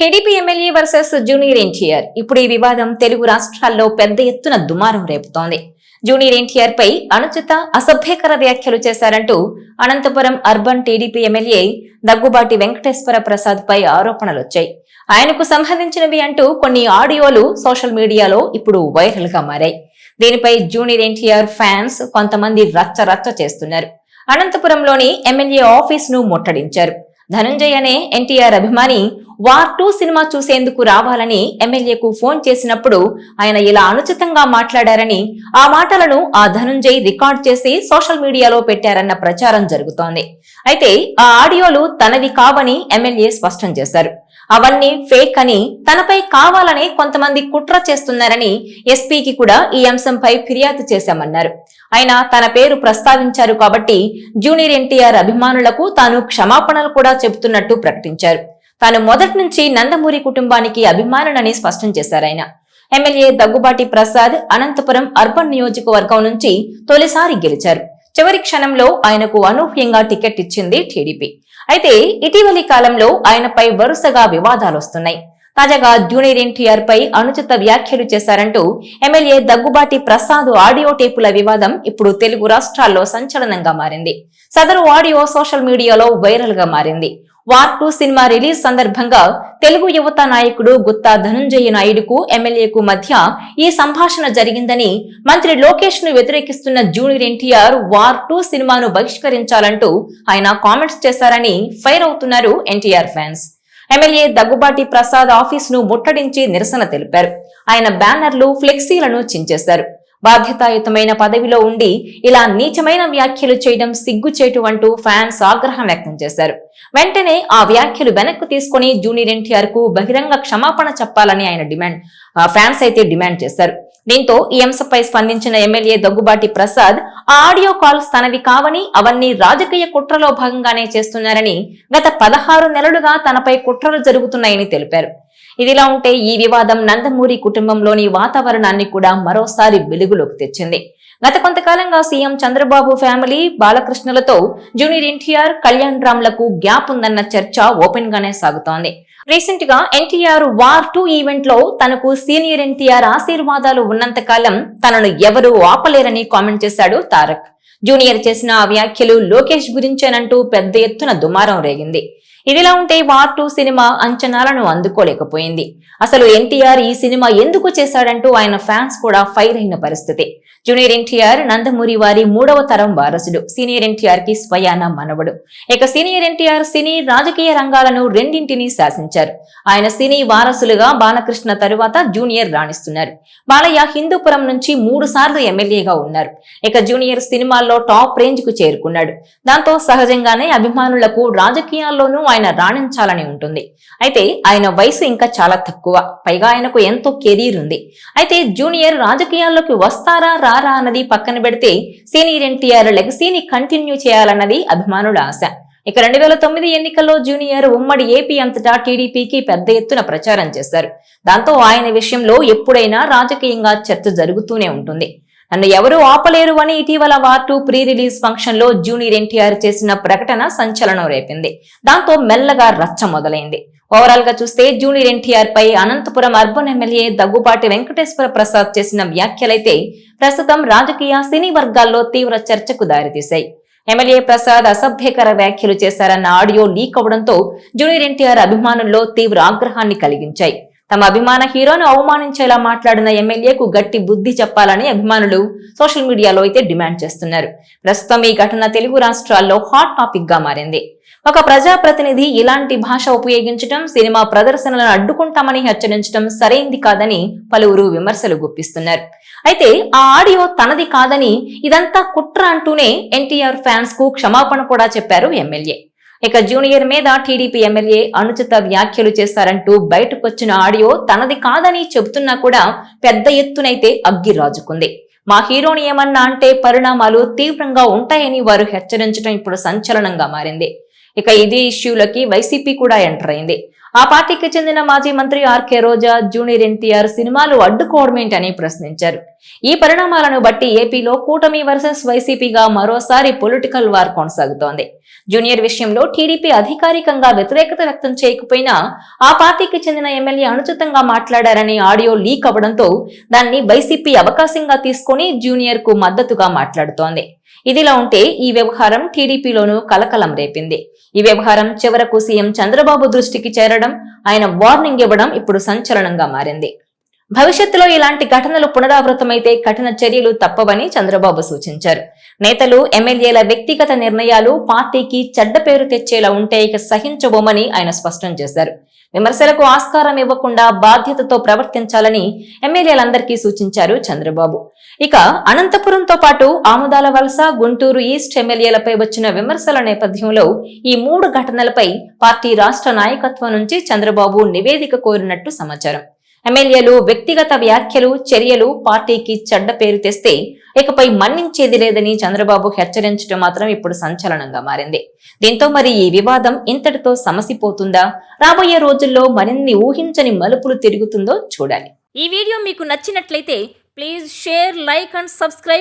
TDP MLA versus junior NTR. ఇప్పుడు ఈ వివాదం తెలుగు రాష్ట్రాల్లో పెద్ద ఎత్తున దుమారం రేపుతోంది. జూనియర్ ఎన్టీఆర్ పై అనుచిత అసభ్యకర వ్యాఖ్యలు చేశారంటూ Anantapuram urban TDP MLA Daggubati Venkateswara Prasad పై ఆరోపణలు వచ్చాయి ఆయనకు సంబంధించినవి అంటూ కొన్ని ఆడియోలు సోషల్ మీడియాలో ఇప్పుడు వైరల్గా మారాయి. దీనిపై జూనియర్ ఎన్టీఆర్ ఫ్యాన్స్ కొంతమంది రచ్చ రచ్చ చేస్తున్నారు. అనంతపురంలోని ఎమ్మెల్యే ఆఫీస్ను ముట్టడించారు. ధనంజయ్ అనే ఎన్టీఆర్ అభిమాని వార్ టూ సినిమా చూసేందుకు రావాలని ఎమ్మెల్యేకు ఫోన్ చేసినప్పుడు ఆయన ఇలా అనుచితంగా మాట్లాడారని ఆ మాటలను ఆ ధనుంజయ్ రికార్డ్ చేసి సోషల్ మీడియాలో పెట్టారన్న ప్రచారం జరుగుతోంది. అయితే ఆ ఆడియోలు తనవి కావని ఎమ్మెల్యే స్పష్టం చేశారు. అవన్నీ ఫేక్ అని తనపై కావాలని కొంతమంది కుట్ర చేస్తున్నారని ఎస్పీకి కూడా ఈ అంశంపై ఫిర్యాదు చేశామన్నారు. ఆయన తన పేరు ప్రస్తావించారు కాబట్టి జూనియర్ ఎన్టీఆర్ అభిమానులకు తాను క్షమాపణలు కూడా చెబుతున్నట్టు ప్రకటించారు. తాను మొదటి నుంచి నందమూరి కుటుంబానికి అభిమానులని స్పష్టం చేశారు ఆయన. ఎమ్మెల్యే దగ్గుబాటి ప్రసాద్ అనంతపురం అర్బన్ నియోజకవర్గం నుంచి తొలిసారి గెలిచారు. చివరి క్షణంలో ఆయనకు అనూహ్యంగా టికెట్ ఇచ్చింది టీడీపీ. అయితే ఇటీవలి కాలంలో ఆయనపై వరుసగా వివాదాలు వస్తున్నాయి. తాజాగా జూనియర్ ఎన్టీఆర్ పై అనుచిత వ్యాఖ్యలు చేశారంటూ ఎమ్మెల్యే దగ్గుబాటి ప్రసాద్ ఆడియో టేపుల వివాదం ఇప్పుడు తెలుగు రాష్ట్రాల్లో సంచలనంగా మారింది. సదరు ఆడియో సోషల్ మీడియాలో వైరల్గా మారింది. వార్ టూ సినిమా రిలీజ్ సందర్భంగా తెలుగు యువత నాయకుడు గుత్తా ధనుంజయ నాయుడుకు ఎమ్మెల్యేకు మధ్య ఈ సంభాషణ జరిగిందని మంత్రి లోకేష్ను వ్యతిరేకిస్తున్న జూనియర్ ఎన్టీఆర్ వార్ టూ సినిమాను బహిష్కరించాలంటూ ఆయన కామెంట్స్ చేశారని ఫైర్ అవుతున్నారు NTR fans. MLA Daggubati Prasad ఆఫీస్ను ముట్టడించి నిరసన తెలిపారు. ఆయన బ్యానర్లు ఫ్లెక్సీలను చించేశారు. బాధ్యతాయుతమైన పదవిలో ఉండి ఇలా నీచమైన వ్యాఖ్యలు చేయడం సిగ్గుచేటు అంటూ ఫ్యాన్స్ ఆగ్రహం వ్యక్తం చేశారు. వెంటనే ఆ వ్యాఖ్యలు వెనక్కు తీసుకుని జూనియర్ ఎన్టీఆర్కు బహిరంగ క్షమాపణ చెప్పాలని ఆయన డిమాండ్ ఫ్యాన్స్ అయితే డిమాండ్ చేశారు. దీంతో ఈ అంశంపై స్పందించిన ఎమ్మెల్యే దగ్గుబాటి ప్రసాద్ ఆ ఆడియో కాల్స్ తనవి కావని అవన్నీ రాజకీయ కుట్రలో భాగంగానే చేస్తున్నారని గత పదహారు నెలలుగా తనపై కుట్రలు జరుగుతున్నాయని తెలిపారు. ఇదిలా ఉంటే ఈ వివాదం నందమూరి కుటుంబంలోని వాతావరణాన్ని కూడా మరోసారి వెలుగులోకి తెచ్చింది. గత కొంతకాలంగా సీఎం చంద్రబాబు ఫ్యామిలీ బాలకృష్ణలతో జూనియర్ ఎన్టీఆర్ కళ్యాణ్ రామ్లకు గ్యాప్ ఉందన్న చర్చ ఓపెన్ గానే సాగుతోంది. రీసెంట్గా ఎన్టీఆర్ వార్ టూ ఈవెంట్లో తనకు సీనియర్ ఎన్టీఆర్ ఆశీర్వాదాలు ఉన్నంత కాలం తనను ఎవరూ ఆపలేరని కామెంట్ చేశాడు తారక్. జూనియర్ చేసిన ఆ వ్యాఖ్యలు లోకేష్ గురించేనంటూ పెద్ద ఎత్తున దుమారం రేగింది. ఇదిలా ఉంటే వార్ టూ సినిమా అంచనాలను అందుకోలేకపోయింది. అసలు ఎన్టీఆర్ ఈ సినిమా ఎందుకు చేశాడంటూ ఆయన ఫ్యాన్స్ కూడా ఫైర్ అయిన పరిస్థితి. జూనియర్ ఎన్టీఆర్ నందమూరి వారి మూడవ తరం వారసుడు. సీనియర్ ఎన్టీఆర్కి స్వయాన మనవడు. ఇక సీనియర్ ఎన్టీఆర్ సినీ రాజకీయ రంగాలను రెండింటినీ శాసించారు. ఆయన సినీ వారసులుగా బాలకృష్ణ తరువాత జూనియర్ రాణిస్తున్నారు. బాలయ్య హిందూపురం నుంచి మూడు సార్లు ఎమ్మెల్యేగా ఉన్నారు. ఇక జూనియర్ సినిమాల్లో టాప్ రేంజ్కు చేరుకున్నాడు. దాంతో సహజంగానే అభిమానులకు రాజకీయాల్లోనూ ఆయన రాణించాలని ఉంటుంది. అయితే ఆయన వయసు ఇంకా చాలా తక్కువ. పైగా ఆయనకు ఎంతో కెరీర్ ఉంది. అయితే జూనియర్ రాజకీయాల్లోకి వస్తారా రారా అన్నది పక్కన పెడితే సీనియర్ ఎన్టీఆర్ లెగసీని కంటిన్యూ చేయాలన్నది అభిమానుల ఆశ. ఇక రెండు వేల తొమ్మిది ఎన్నికల్లో జూనియర్ ఉమ్మడి ఏపీ అంతటా టీడీపీకి పెద్ద ఎత్తున ప్రచారం చేశారు. దాంతో ఆయన విషయంలో ఎప్పుడైనా రాజకీయంగా చర్చ జరుగుతూనే ఉంటుంది. నన్ను ఎవరూ ఆపలేరు అని ఇటీవల వార్టు ప్రీ రిలీజ్ ఫంక్షన్లో జూనియర్ ఎన్టీఆర్ చేసిన ప్రకటన సంచలనం రేపింది. దాంతో మెల్లగా రచ్చ మొదలైంది. ఓవరాల్గా చూస్తే జూనియర్ ఎన్టీఆర్ పై అనంతపురం అర్బన్ ఎమ్మెల్యే దగ్గుపాటి వెంకటేశ్వర ప్రసాద్ చేసిన వ్యాఖ్యలైతే ప్రస్తుతం రాజకీయ సినీ వర్గాల్లో తీవ్ర చర్చకు దారితీశాయి. ఎమ్మెల్యే ప్రసాద్ అసభ్యకర వ్యాఖ్యలు చేశారన్న ఆడియో లీక్ అవడంతో జూనియర్ ఎన్టీఆర్ అభిమానుల్లో తీవ్ర ఆగ్రహాన్ని కలిగించాయి. తమ అభిమాన హీరోను అవమానించేలా మాట్లాడిన ఎమ్మెల్యేకు గట్టి బుద్ధి చెప్పాలని అభిమానులు సోషల్ మీడియాలో అయితే డిమాండ్ చేస్తున్నారు. ప్రస్తుతం ఈ ఘటన తెలుగు రాష్ట్రాల్లో హాట్ టాపిక్గా మారింది. ఒక ప్రజాప్రతినిధి ఇలాంటి భాష ఉపయోగించడం సినిమా ప్రదర్శనలను అడ్డుకుంటామని హెచ్చరించడం సరైంది కాదని పలువురు విమర్శలు గుప్పిస్తున్నారు. అయితే ఆ ఆడియో తనది కాదని ఇదంతా కుట్ర అంటూనే ఎన్టీఆర్ ఫ్యాన్స్కు క్షమాపణ కూడా చెప్పారు ఎమ్మెల్యే. ఇక జూనియర్ మీద టీడీపీ ఎమ్మెల్యే అనుచిత వ్యాఖ్యలు చేశారంటూ బయటకొచ్చిన ఆడియో తనది కాదని చెబుతున్నా కూడా పెద్ద ఎత్తునైతే అగ్గి రాజుకుంది. మా హీరోని ఏమన్నా అంటే పరిణామాలు తీవ్రంగా ఉంటాయని వారు హెచ్చరించడం ఇప్పుడు సంచలనంగా మారింది. ఇక ఇదే ఇష్యూలకి వైసీపీ కూడా ఎంటర్ అయింది. ఆ పార్టీకి చెందిన మాజీ మంత్రి ఆర్కే రోజా జూనియర్ ఎన్టీఆర్ సినిమాలు అడ్డుకోవడమేంటని ప్రశ్నించారు. ఈ పరిణామాలను బట్టి ఏపీలో కూటమి వర్సెస్ వైసీపీగా మరోసారి పొలిటికల్ వార్ కొనసాగుతోంది. జూనియర్ విషయంలో టీడీపీ అధికారికంగా వ్యతిరేకత వ్యక్తం చేయకపోయినా ఆ పార్టీకి చెందిన ఎమ్మెల్యే అనుచితంగా మాట్లాడారని ఆడియో లీక్ అవ్వడంతో దాన్ని వైసీపీ అవకాశంగా తీసుకుని జూనియర్కు మద్దతుగా మాట్లాడుతోంది. ఇదిలా ఉంటే ఈ వ్యవహారం టీడీపీలోనూ కలకలం రేపింది. ఈ వ్యవహారం చివరకు సీఎం చంద్రబాబు దృష్టికి చేరడం ఆయన వార్నింగ్ ఇవ్వడం ఇప్పుడు సంచలనంగా మారింది. భవిష్యత్తులో ఇలాంటి ఘటనలు పునరావృతమైతే కఠిన చర్యలు తప్పవని చంద్రబాబు సూచించారు. నేతలు ఎమ్మెల్యేల వ్యక్తిగత నిర్ణయాలు పార్టీకి చెడ్డ పేరు తెచ్చేలా ఉంటే ఇక సహించబోమని ఆయన స్పష్టం చేశారు. విమర్శలకు ఆస్కారం ఇవ్వకుండా బాధ్యతతో ప్రవర్తించాలని ఎమ్మెల్యేలందరికీ సూచించారు చంద్రబాబు. ఇక అనంతపురంతో పాటు ఆముదాల వలస గుంటూరు ఈస్ట్ ఎమ్మెల్యేలపై వచ్చిన విమర్శల నేపథ్యంలో ఈ మూడు ఘటనలపై పార్టీ రాష్ట్ర నాయకత్వం నుంచి చంద్రబాబు నివేదిక కోరినట్టు సమాచారం. ఎమ్మెల్యేలు వ్యక్తిగత వ్యాఖ్యలు చర్యలు పార్టీకి చెడ్డ పేరు తెస్తే ఇకపై మన్నించేది లేదని చంద్రబాబు హెచ్చరించడం మాత్రం ఇప్పుడు సంచలనంగా మారింది. దీంతో మరి ఈ వివాదం ఇంతటితో సమసిపోతుందా? రాబోయే రోజుల్లో మరిన్ని ఊహించని మలుపులు తిరుగుతుందో చూడాలి. ఈ వీడియో మీకు నచ్చినట్లయితే please share like and subscribe